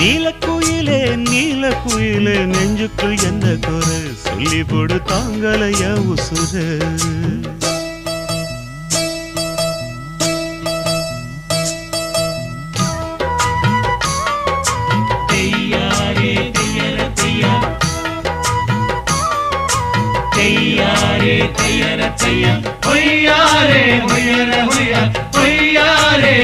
நீலக்குயிலே நீலக்குயிலே நெஞ்சுக்குள் என்ன குறை சொல்லி போடு தாங்களைய உசுறு தெய்யாரே தெய்யர தெய்யா தெய்யாரே தெய்யர பொய்யாரே பொய்யாரே